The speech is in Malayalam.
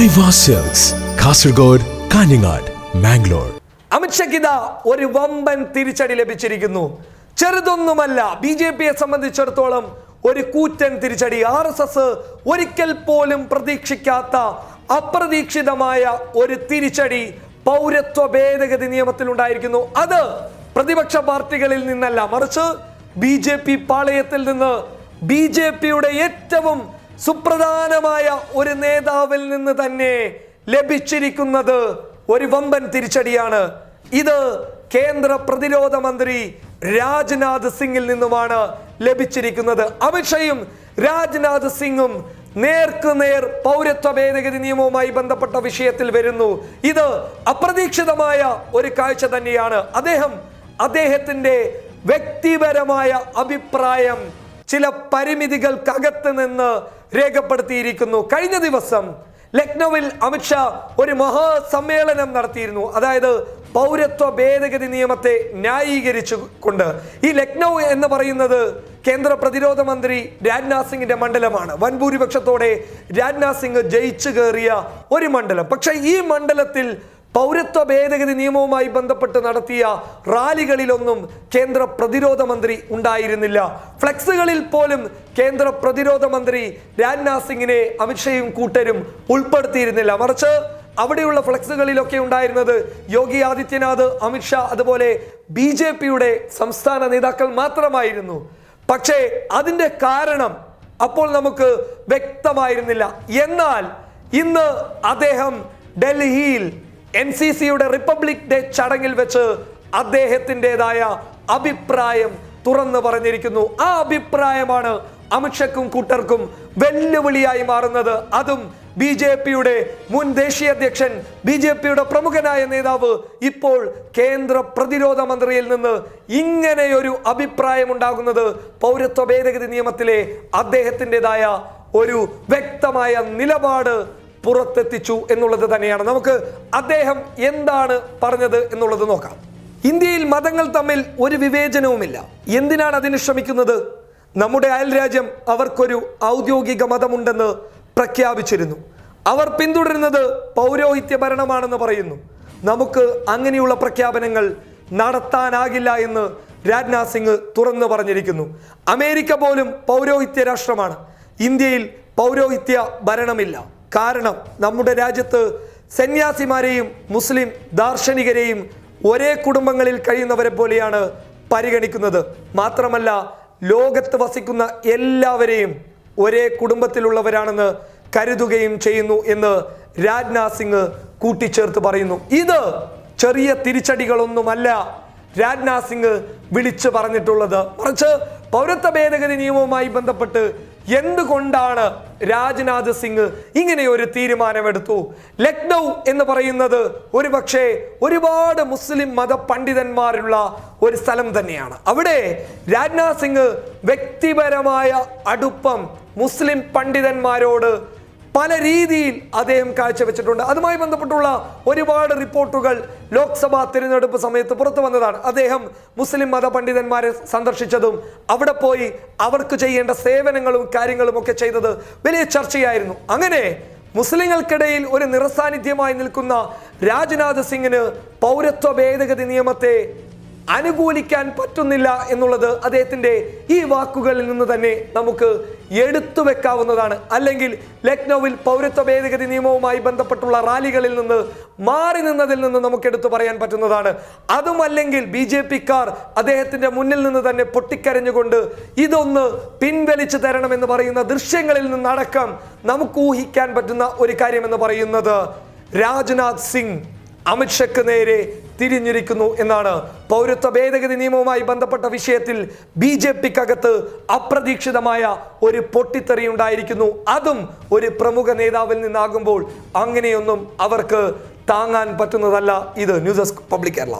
ഐവാ സെൽസ് കാസർഗോഡ് കാഞ്ഞങ്ങാട് മാംഗ്ലൂർ അമിത്ഷയ്ക്കിത ഒരു വമ്പൻ തിരിച്ചടി ലഭിച്ചിരിക്കുന്നു. ചെറുതൊന്നുമല്ല ബി ജെ പിയെ സംബന്ധിച്ചിടത്തോളം ഒരു കൂറ്റൻ തിരിച്ചടി. ആർ എസ് എസ് ഒരിക്കൽ പോലും പ്രതീക്ഷിക്കാത്ത അപ്രതീക്ഷിതമായ ഒരു തിരിച്ചടി പൗരത്വ ഭേദഗതി നിയമത്തിൽ ഉണ്ടായിരിക്കുന്നു. അത് പ്രതിപക്ഷ പാർട്ടികളിൽ നിന്നല്ല മറിച്ച് ബി ജെ പി പാളയത്തിൽ നിന്ന് ബി ജെ പിയുടെ ഏറ്റവും സുപ്രധാനമായ ഒരു നേതാവിൽ നിന്ന് തന്നെ ലഭിച്ചിരിക്കുന്നത് ഒരു വമ്പൻ തിരിച്ചടിയാണ്. ഇത് കേന്ദ്ര പ്രതിരോധ മന്ത്രി രാജ്നാഥ് സിംഗിൽ നിന്നുമാണ് ലഭിച്ചിരിക്കുന്നത്. അമിത്ഷയും രാജ്നാഥ് സിംഗും നേർക്കുനേർ പൗരത്വ ഭേദഗതി നിയമവുമായി ബന്ധപ്പെട്ട വിഷയത്തിൽ വരുന്നു. ഇത് അപ്രതീക്ഷിതമായ ഒരു കാഴ്ച തന്നെയാണ്. അദ്ദേഹം അദ്ദേഹത്തിന്റെ വ്യക്തിപരമായ അഭിപ്രായം ചില പരിമിതികൾക്കകത്ത് നിന്ന് രേഖപ്പെടുത്തിയിരിക്കുന്നു. കഴിഞ്ഞ ദിവസം ലക്നൌവിൽ അമിത്ഷാ ഒരു മഹാസമ്മേളനം നടത്തിയിരുന്നു. അതായത് പൗരത്വ ഭേദഗതി നിയമത്തെ ന്യായീകരിച്ചു കൊണ്ട് ഈ ലക്നൗ എന്ന് പറയുന്നത് കേന്ദ്ര പ്രതിരോധ മന്ത്രി രാജ്നാഥ് സിംഗിന്റെ മണ്ഡലമാണ്. വൻ ഭൂരിപക്ഷത്തോടെ രാജ്നാഥ് സിംഗ് ജയിച്ചു കയറിയ ഒരു മണ്ഡലം. പക്ഷേ ഈ മണ്ഡലത്തിൽ പൗരത്വ ഭേദഗതി നിയമവുമായി ബന്ധപ്പെട്ട് നടത്തിയ റാലികളിലൊന്നും കേന്ദ്ര പ്രതിരോധ മന്ത്രി ഉണ്ടായിരുന്നില്ല. ഫ്ലെക്സുകളിൽ പോലും കേന്ദ്ര പ്രതിരോധ മന്ത്രി രാജ്നാഥ് സിംഗിനെ അമിത്ഷയും കൂട്ടരും ഉൾപ്പെടുത്തിയിരുന്നില്ല. മറിച്ച് അവിടെയുള്ള ഫ്ലെക്സുകളിലൊക്കെ ഉണ്ടായിരുന്നത് യോഗി ആദിത്യനാഥ് അമിത്ഷാ അതുപോലെ ബി ജെ പിയുടെ സംസ്ഥാന നേതാക്കൾ മാത്രമായിരുന്നു. പക്ഷേ അതിന്റെ കാരണം അപ്പോൾ നമുക്ക് വ്യക്തമായിരുന്നില്ല. എന്നാൽ ഇന്ന് അദ്ദേഹം ഡൽഹിയിൽ എൻ സി സിയുടെ റിപ്പബ്ലിക് ഡേ ചടങ്ങിൽ വെച്ച് അദ്ദേഹത്തിന്റെതായ അഭിപ്രായം തുറന്നു പറഞ്ഞിരിക്കുന്നു. ആ അഭിപ്രായമാണ് അമിത്ഷക്കും കൂട്ടർക്കും വെല്ലുവിളിയായി മാറുന്നത്. അതും ബി ജെ പിയുടെ മുൻ ദേശീയ അധ്യക്ഷൻ ബി ജെ പിയുടെ പ്രമുഖനായ നേതാവ് ഇപ്പോൾ കേന്ദ്ര പ്രതിരോധ മന്ത്രിയിൽ നിന്ന് ഇങ്ങനെയൊരു അഭിപ്രായം ഉണ്ടാകുന്നത് പൗരത്വ ഭേദഗതി നിയമത്തിലെ അദ്ദേഹത്തിന്റെതായ ഒരു വ്യക്തമായ നിലപാട് പുറത്തെത്തിച്ചു എന്നുള്ളത് തന്നെയാണ്. നമുക്ക് അദ്ദേഹം എന്താണ് പറഞ്ഞത് എന്നുള്ളത് നോക്കാം. ഇന്ത്യയിൽ മതങ്ങൾ തമ്മിൽ ഒരു വിവേചനവുമില്ല. എന്തിനാണ് അതിന് ശ്രമിക്കുന്നത്? നമ്മുടെ അയൽരാജ്യം അവർക്കൊരു ഔദ്യോഗിക മതമുണ്ടെന്ന് പ്രഖ്യാപിച്ചിരുന്നു. അവർ പിന്തുടരുന്നത് പൗരോഹിത്യ ഭരണമാണെന്ന് പറയുന്നു. നമുക്ക് അങ്ങനെയുള്ള പ്രഖ്യാപനങ്ങൾ നടത്താനാകില്ല എന്ന് രാജ്നാഥ് സിംഗ് തുറന്നു പറഞ്ഞിരിക്കുന്നു. അമേരിക്ക പോലും പൗരോഹിത്യ രാഷ്ട്രമാണ്. ഇന്ത്യയിൽ പൗരോഹിത്യ ഭരണമില്ല. കാരണം നമ്മുടെ രാജ്യത്ത് സന്യാസിമാരെയും മുസ്ലിം ദാർശനികരെയും ഒരേ കുടുംബങ്ങളിൽ കഴിയുന്നവരെ പോലെയാണ് പരിഗണിക്കുന്നത്. മാത്രമല്ല ലോകത്ത് വസിക്കുന്ന എല്ലാവരെയും ഒരേ കുടുംബത്തിലുള്ളവരാണെന്ന് കരുതുകയും ചെയ്യുന്നു എന്ന് രാജ്നാഥ് സിംഗ് കൂട്ടിച്ചേർത്ത് പറയുന്നു. ഇത് ചെറിയ തിരിച്ചടികളൊന്നുമല്ല രാജ്നാഥ് സിംഗ് വിളിച്ചു പറഞ്ഞിട്ടുള്ളത്. മറിച്ച് പൗരത്വ ഭേദഗതി നിയമവുമായി ബന്ധപ്പെട്ട് എന്തുകൊണ്ടാണ് രാജ്നാഥ് സിംഗ് ഇങ്ങനെ ഒരു തീരുമാനമെടുത്തു. ലക്നൗ എന്ന് പറയുന്നത് ഒരു പക്ഷേ ഒരുപാട് മുസ്ലിം മത പണ്ഡിതന്മാരുള്ള ഒരു സ്ഥലം തന്നെയാണ്. അവിടെ രാജ്നാഥ് സിംഗ് വ്യക്തിപരമായ അടുപ്പം മുസ്ലിം പണ്ഡിതന്മാരോട് പല രീതിയിൽ അദ്ദേഹം കാഴ്ചവെച്ചിട്ടുണ്ട്. അതുമായി ബന്ധപ്പെട്ടുള്ള ഒരുപാട് റിപ്പോർട്ടുകൾ ലോക്സഭാ തിരഞ്ഞെടുപ്പ് സമയത്ത് പുറത്തു വന്നതാണ്. അദ്ദേഹം മുസ്ലിം മത പണ്ഡിതന്മാരെ സന്ദർശിച്ചതും അവിടെ പോയി അവർക്ക് ചെയ്യേണ്ട സേവനങ്ങളും കാര്യങ്ങളും ഒക്കെ ചെയ്തത് വലിയ ചർച്ചയായിരുന്നു. അങ്ങനെ മുസ്ലിങ്ങൾക്കിടയിൽ ഒരു നിറസാന്നിധ്യമായി നിൽക്കുന്ന രാജ്നാഥ് സിംഗിന് പൗരത്വ ഭേദഗതി നിയമത്തെ അനുകൂലിക്കാൻ പറ്റുന്നില്ല എന്നുള്ളത് അദ്ദേഹത്തിന്റെ ഈ വാക്കുകളിൽ നിന്ന് തന്നെ നമുക്ക് എടുത്തു വെക്കാവുന്നതാണ്. അല്ലെങ്കിൽ ലക്നൌവിൽ പൗരത്വ ഭേദഗതി നിയമവുമായി ബന്ധപ്പെട്ടുള്ള റാലികളിൽ നിന്ന് മാറി നിന്നതിൽ നിന്ന് നമുക്ക് എടുത്തു പറയാൻ പറ്റുന്നതാണ്. അതുമല്ലെങ്കിൽ ബി ജെ പിക്കാർ അദ്ദേഹത്തിന്റെ മുന്നിൽ നിന്ന് തന്നെ പൊട്ടിക്കരഞ്ഞുകൊണ്ട് ഇതൊന്ന് പിൻവലിച്ചു തരണമെന്ന് പറയുന്ന ദൃശ്യങ്ങളിൽ നിന്നടക്കം നമുക്ക് ഊഹിക്കാൻ പറ്റുന്ന ഒരു കാര്യമെന്ന് പറയുന്നത് രാജ്നാഥ് സിംഗ് അമിത്ഷയ്ക്ക് നേരെ തിരിഞ്ഞിരിക്കുന്നു എന്നാണ് പൗരത്വ ഭേദഗതി നിയമവുമായി ബന്ധപ്പെട്ട വിഷയത്തിൽ ബി ജെ പിക്കകത്ത് അപ്രതീക്ഷിതമായ ഒരു പൊട്ടിത്തെറി ഉണ്ടായിരിക്കുന്നു. അതും ഒരു പ്രമുഖ നേതാവിൽ നിന്നാകുമ്പോൾ അങ്ങനെയൊന്നും അവർക്ക് താങ്ങാൻ പറ്റുന്നതല്ല. ഇത് ന്യൂസ് ഡെസ്ക് പബ്ലിക് കേരള.